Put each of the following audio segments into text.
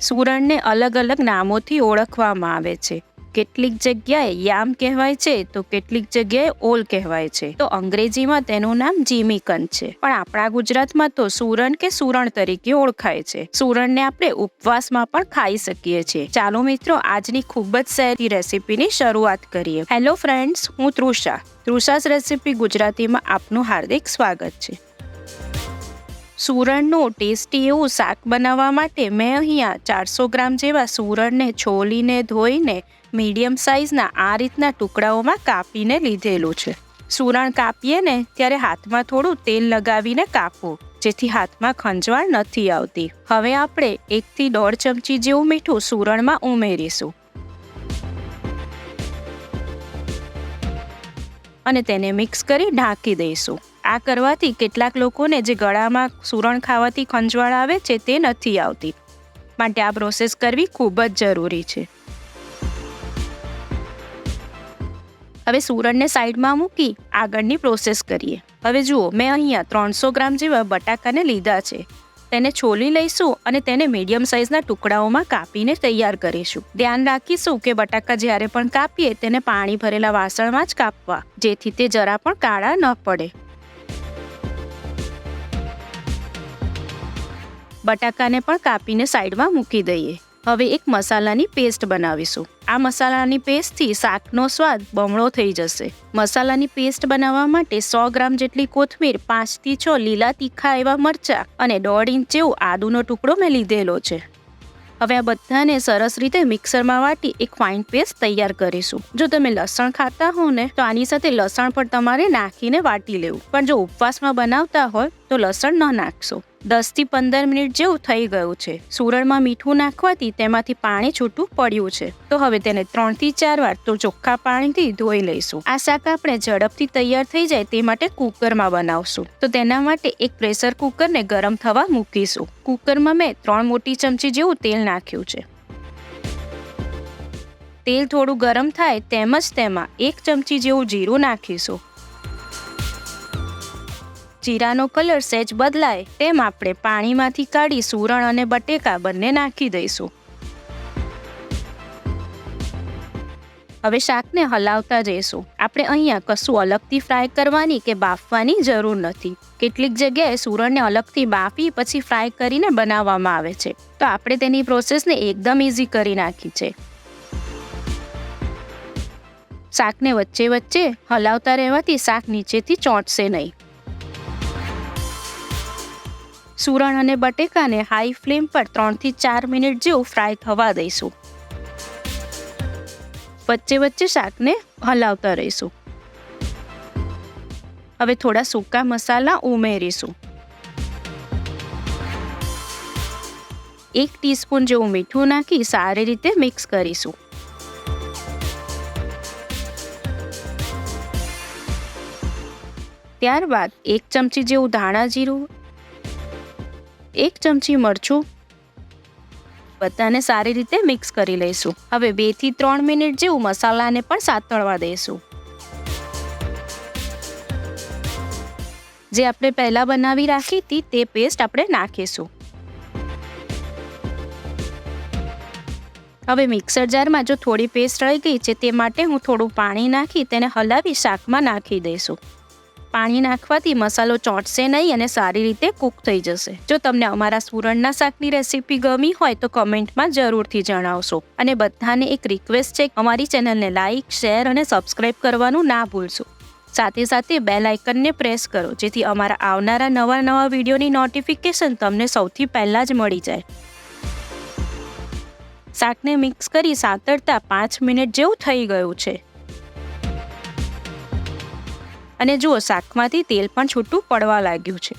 સુરણને અલગ અલગ નામોથી ઓળખવામાં આવે છે. કેટલીક જગ્યાએ યામ કહેવાય છે, તો કેટલીક જગ્યાએ ઓલ કહેવાય છે. તો અંગ્રેજીમાં તેનું નામ જીમીકન છે. પણ આપણા ગુજરાતમાં તો સુરણ કે સુરણ તરીકે ઓળખાય છે. સુરણને આપણે ઉપવાસમાં પણ ખાઈ શકીએ છીએ. ચાલો મિત્રો, આજની ખૂબ જ સહેલી રેસીપીની શરૂઆત કરીએ. હેલો ફ્રેન્ડ્સ હું તૃષા. તૃષાસ રેસીપી ગુજરાતીમાં આપનું હાર્દિક સ્વાગત છે. સુરણનું ટેસ્ટી એવું શાક બનાવવા માટે મેં અહીંયા ચારસો ગ્રામ જેવા સુરણને છોલીને ધોઈને મીડિયમ સાઇઝના આ રીતના ટુકડાઓમાં કાપીને લીધેલું છે. સુરણ કાપીએ ને ત્યારે હાથમાં થોડું તેલ લગાવીને કાપવું જેથી હાથમાં ખંજવાળ નથી આવતી. હવે આપણે એકથી દોઢ ચમચી જેવું મીઠું સુરણમાં ઉમેરીશું. અને તેને મિક્સ કરી ઢાંકી દઈશું. આ કરવાથી કેટલાક લોકોને જે ગળામાં સુરણ ખાવાથી ખંજવાળ આવે છે તે નથી આવતી. માટે આ પ્રોસેસ કરવી ખૂબ જ જરૂરી છે. હવે સુરણને સાઈડમાં મૂકી આગળની પ્રોસેસ કરીએ. હવે જુઓ, મેં અહીંયા ત્રણસો ગ્રામ જેવા બટાકાને લીધા છે. તેને છોલી લઈશું અને તેને મીડિયમ સાઇઝના ટુકડાઓમાં કાપીને તૈયાર કરીશું. ધ્યાન રાખીશું કે બટાકા જ્યારે પણ કાપીએ તેને પાણી ભરેલા વાસણમાં જ કાપવા, જેથી તે જરા પણ કાળા ન પડે. બટાકાને પણ કાપીને સાઈડમાં મૂકી દઈએ. હવે એક મસાલાની પેસ્ટ બનાવીશું. આ મસાલાની પેસ્ટથી શાકનો સ્વાદ બમણો થઈ જશે. મસાલાની પેસ્ટ બનાવવા માટે સો ગ્રામ જેટલી કોથમીર, પાંચથી છ લીલા તીખા એવા મરચાં અને દોઢ ઇંચ જેવું આદુનો ટુકડો મેં લીધેલો છે. હવે આ બધાને સરસ રીતે મિક્સરમાં વાટી એક ફાઇન પેસ્ટ તૈયાર કરીશું. જો તમે લસણ ખાતા હો ને, તો આની સાથે લસણ પણ તમારે નાખીને વાટી લેવું. પણ જો ઉપવાસમાં બનાવતા હોય, તો લસણ ન નાખશો. દસથી પંદર મિનિટ જેવું થઈ ગયું છે. સુરણમાં મીઠું નાખવાથી તેમાંથી પાણી છૂટું પડ્યું છે. તો હવે તેને ત્રણથી ચાર વાર તો ચોખ્ખા પાણીથી ધોઈ લઈશું. આ શાક આપણે ઝડપથી તૈયાર થઈ જાય તે માટે કુકરમાં બનાવશું. તો તેના માટે એક પ્રેશર કુકરને ગરમ થવા મૂકીશું. કુકરમાં મેં ત્રણ મોટી ચમચી જેવું તેલ નાખ્યું છે. તેલ થોડું ગરમ થાય તેમજ તેમાં એક ચમચી જેવું જીરું નાખીશું. જીરાનો કલર સહેજ બદલાય તેમ આપણે પાણીમાંથી કાઢી સુરણ અને બટેકા બંને નાખી દઈશું. હવે શાકને હલાવતા જઈશું. આપણે અહીંયા કશું અલગથી ફ્રાય કરવાની કે બાફવાની જરૂર નથી. કેટલીક જગ્યાએ સુરણને અલગથી બાફી પછી ફ્રાય કરીને બનાવવામાં આવે છે. તો આપણે તેની પ્રોસેસને એકદમ ઇઝી કરી નાખી છે. શાકને વચ્ચે વચ્ચે હલાવતા રહેવાથી શાક નીચેથી ચોંટશે નહીં. સુરણ અને બટેકાને હાઈ ફ્લેમ પર ત્રણથી ચાર મિનિટ જેવું ફ્રાય થવા દઈશું. વચ્ચે વચ્ચે શાકને હલાવતા રહીશું. હવે થોડા સૂકા મસાલા ઉમેરીશું. એક ટીસ્પૂન જેવું મીઠું નાખી સારી રીતે મિક્સ કરીશું. ત્યારબાદ એક ચમચી જેવું ધાણા જીરું એક ચમચી મરચું બધાને સારી રીતે મિક્સ કરી લઈશું. હવે બેથી ત્રણ મિનિટ જેવું મસાલાને પણ સાતળવા દઈશું. જે આપણે પહેલાં બનાવી રાખી હતી તે પેસ્ટ આપણે નાખીશું. હવે મિક્સર જારમાં જો થોડી પેસ્ટ રહી ગઈ છે તે માટે હું થોડું પાણી નાખી તેને હલાવી શાકમાં નાખી દઈશું. પાણી નાખવાથી મસાલો ચોંટશે નહીં અને સારી રીતે કૂક થઈ જશે. જો તમને અમારા સુરણના શાકની રેસીપી ગમી હોય તો કમેન્ટમાં જરૂરથી જણાવશો. અને બધાને એક રિક્વેસ્ટ છે, અમારી ચેનલને લાઇક શેર અને સબસ્ક્રાઇબ કરવાનું ના ભૂલશો. સાથે સાથે બેલ આઇકનને પ્રેસ કરો, જેથી અમારા આવનારા નવા નવા વિડીયોની નોટિફિકેશન તમને સૌથી પહેલાં જ મળી જાય. શાકને મિક્સ કરી સાતરતા પાંચ મિનિટ જેવું થઈ ગયું છે. અને જુઓ, શાકમાંથી તેલ પણ છૂટું પડવા લાગ્યું છે.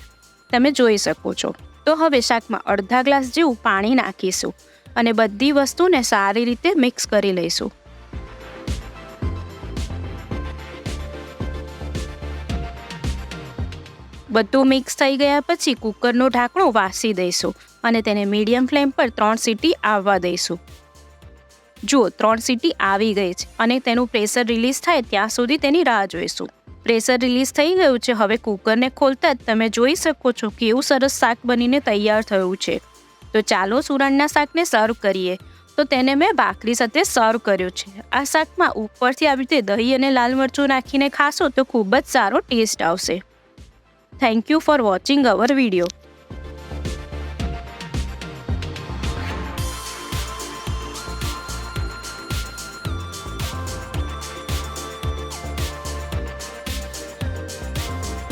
તમે જોઈ શકો છો. તો હવે શાકમાં અડધા ગ્લાસ જેવું પાણી નાખીશું અને બધી વસ્તુને સારી રીતે મિક્સ કરી લઈશું. બધું મિક્સ થઈ ગયા પછી કુકરનું ઢાંકણું વાસી દઈશું અને તેને મીડિયમ ફ્લેમ પર ત્રણ સીટી આવવા દઈશું. જુઓ, ત્રણ સીટી આવી ગઈ છે અને તેનું પ્રેશર રિલીઝ થાય ત્યાં સુધી તેની રાહ જોઈશું. પ્રેશર રિલીઝ થઈ ગયું છે. હવે કુકરને ખોલતા જ તમે જોઈ શકો છો કેવું સરસ શાક બનીને તૈયાર થયું છે. તો ચાલો સુરણના શાકને સર્વ કરીએ. તો તેને મેં ભાખરી સાથે સર્વ કર્યો છે. આ શાકમાં ઉપરથી આવી રીતે દહીં અને લાલ મરચું નાખીને ખાશો તો ખૂબ જ સારો ટેસ્ટ આવશે. Thank you for watching our video